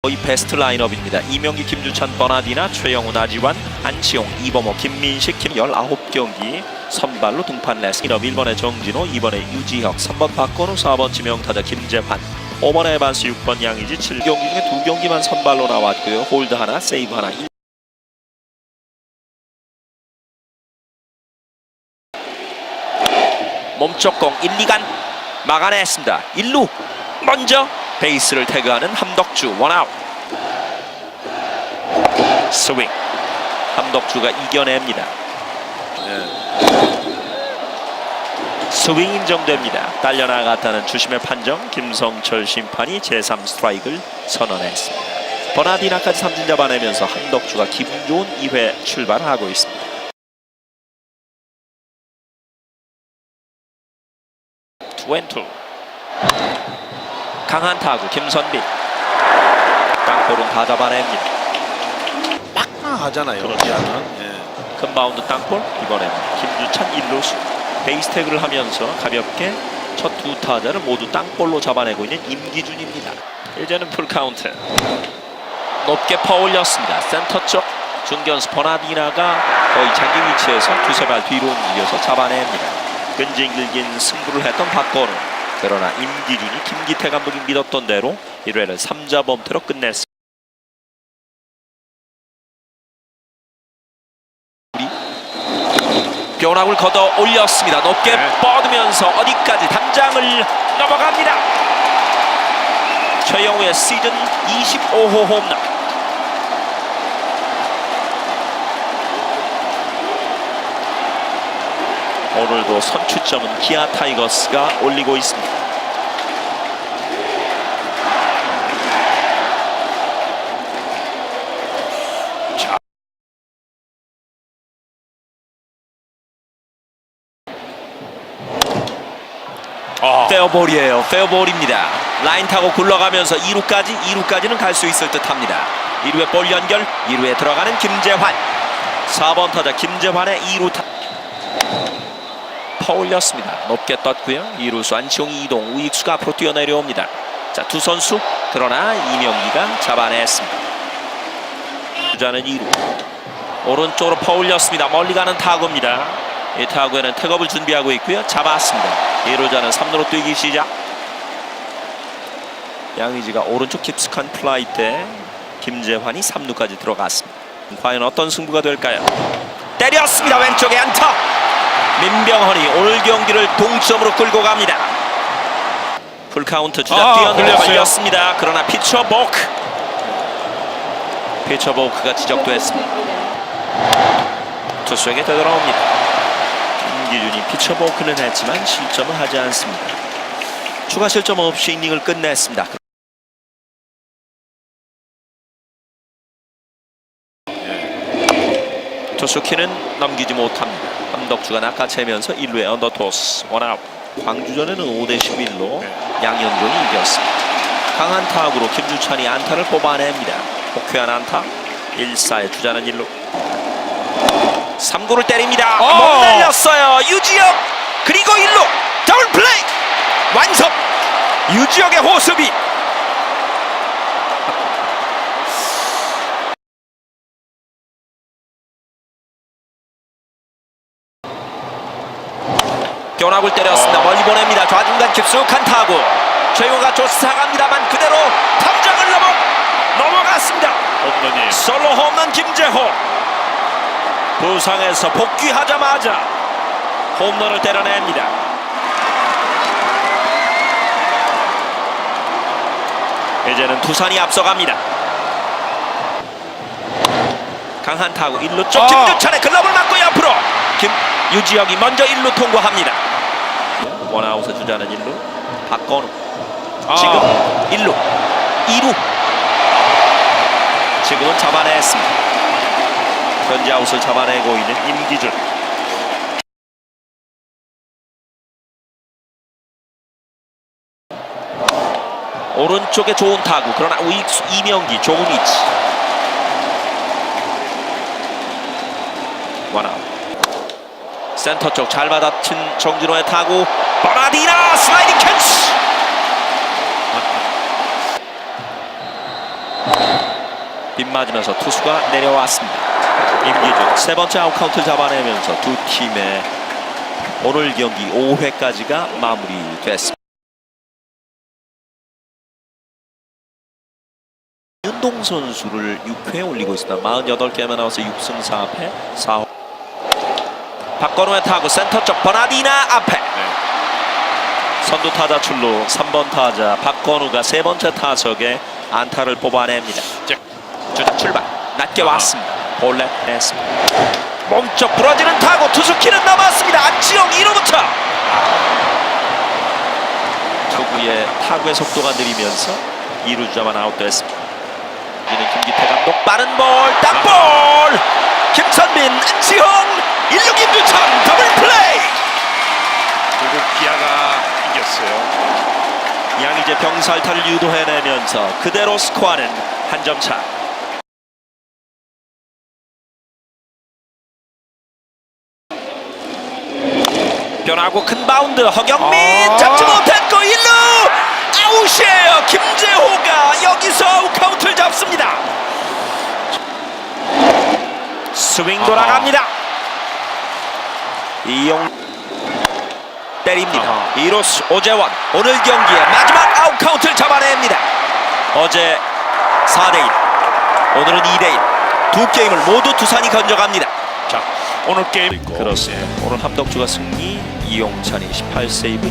거의 베스트 라인업입니다. 이명기, 김주찬, 버나디나, 최영우, 나지완, 안치용, 이범호, 김민식, 김 19경기 선발로 등판 레스 1업 1번에 정진호, 2번에 유지혁, 3번 박건우, 4번 지명타자 김재환 5번에 에반스, 6번 양의지 7경기 중에 2경기만 선발로 나왔고요. 홀드 하나, 세이브 하나 몸쪽 공 1, 2간 막아냈습니다. 1루 먼저 베이스를 태그하는 함덕주 원아웃 스윙 함덕주가 이겨냅니다. 스윙 인정됩니다. 딸려나갔다는 주심의 판정 김성철 심판이 제3 스트라이크를 선언했습니다. 버나디나까지 삼진 잡아내면서 함덕주가 기분 좋은 2회 출발하고 있습니다. 투앤투 강한 타구 김선빈 땅볼은 다 잡아냅니다. 하잖아요. 그렇죠. 예. 큰 바운드 땅볼 이번엔 김주찬 1루수 베이스 태그를 하면서 가볍게 첫 두 타자를 모두 땅볼로 잡아내고 있는 임기준입니다. 이제는 풀카운트 높게 퍼올렸습니다. 센터 쪽 중견수 버나디나가 거의 장기 위치에서 두세 발 뒤로 움직여서 잡아냅니다. 끈질긴 승부를 했던 박건우 그러나 임기준이 김기태 감독이 믿었던 대로 1회를 3자 범퇴로 끝냈습니다. 변화구를 걷어 올렸습니다. 높게 네. 뻗으면서 어디까지 담장을 넘어갑니다. 최영우의 시즌 25호 홈런. 오늘도 선취점은 기아 타이거스가 올리고 있습니다. 아, 페어볼이에요. 페어볼입니다. 라인 타고 굴러가면서 2루까지 2루까지는 갈 수 있을 듯합니다. 2루에 볼 연결, 2루에 들어가는 김재환. 4번 타자 김재환의 2루 타. 퍼올렸습니다. 높게 떴고요. 2루수 안치홍이 이동, 우익수가 앞으로 뛰어내려옵니다. 자, 두 선수 그러나 이명기가 잡아냈습니다. 주자는 2루. 오른쪽으로 퍼올렸습니다. 멀리 가는 타구입니다. 이 타구에는 태업을 준비하고 있고요. 잡았습니다. 1루자는 3루로 뛰기 시작. 양의지가 오른쪽 깊숙한 플라이 때 김재환이 3루까지 들어갔습니다. 과연 어떤 승부가 될까요? 때렸습니다. 왼쪽에 안타. 민병헌이 오늘 경기를 동점으로 끌고 갑니다. 풀카운트 주자 아. 걸렸습니다. 그러나 피처 보크. 피처 보크가 지적됐습니다. 투수에게 되돌아옵니다. 김기준이 피처 보크는 했지만 실점을 하지 않습니다. 추가 실점 없이 이닝을 끝냈습니다. 투수 키는 넘기지 못합니다. 함덕주가 낚아채면서 1루에 언더토스 원아웃. 광주전에는 5대 11로 양현종이 이겼습니다. 강한 타구로 김주찬이 안타를 뽑아냅니다. 복회한 안타 1사의 주자는 1루 3구를 때립니다. 어! 못 날렸어요. 유지혁 그리고 1루 더블 플레이 완성 유지혁의 호수비 변화구를 때렸습니다. 멀리 보냅니다. 좌중간 깊숙한 타구. 최용호가 쫓아갑니다만 그대로 탐장을 넘어 넘어갔습니다. 홈런이. 솔로 홈런 김재호. 부상에서 복귀하자마자 홈런을 때려냅니다. 이제는 두산이 앞서갑니다. 강한 타구 1루 쪽 아. 김주찬의 글러브를 맞고 옆으로 김 유지혁이 먼저 1루 통과합니다. 원아웃의 주자는 1루. 박건우. 아. 지금 1루. 2루. 지금은 잡아냈습니다. 현재 아웃을 잡아내고 있는 임기준. 오른쪽에 좋은 타구. 그러나 우익수 이명기 좋은 위치. 원아웃 센터 쪽 잘 받아친 정진호의 타구 버나디나 슬라이딩 캐치 빗맞으면서 투수가 내려왔습니다. 임기준 세 번째 아웃 카운트 잡아내면서 두 팀의 오늘 경기 5회까지가 마무리됐습니다. 윤동 선수를 6회에 올리고 있습니다. 48개만 나와서 6승 4패 4호 박건우의 타구 센터 쪽 버나디나 앞에 네. 선두 타자 출루 3번 타자 박건우가 세 번째 타석에 안타를 뽑아냅니다. 자, 주자 출발 낮게 아하. 왔습니다. 볼넷 냈습니다. 몸쪽 부러지는 타구 투수키는 넘었습니다. 안치홍 1루부터 투구의 타구의 속도가 느리면서 2루 주자만 아웃됐습니다. 이는 김기태 감독 빠른 볼 땅볼 김선민 안치홍 1루 김주찬 더블 플레이 그리고 기아가 이겼어요. 양이제 병살타를 유도해내면서 그대로 스코어는 한 점 차. 변하고 큰 바운드 허경민 아. 잡지 못했고 1루 아웃이에요 김재호가 여기서 아웃 카운트를 잡습니다 스윙 돌아갑니다 이용 때립니다. 이로스 오재원 오늘 경기의 마지막 아웃 카운트를 잡아냅니다 어제 4대1 오늘은 2대1 두 게임을 모두 두산이 건져갑니다 자, 오늘 게임. 그렇습니다 오늘 함덕주가 승리 이용찬이 18세이브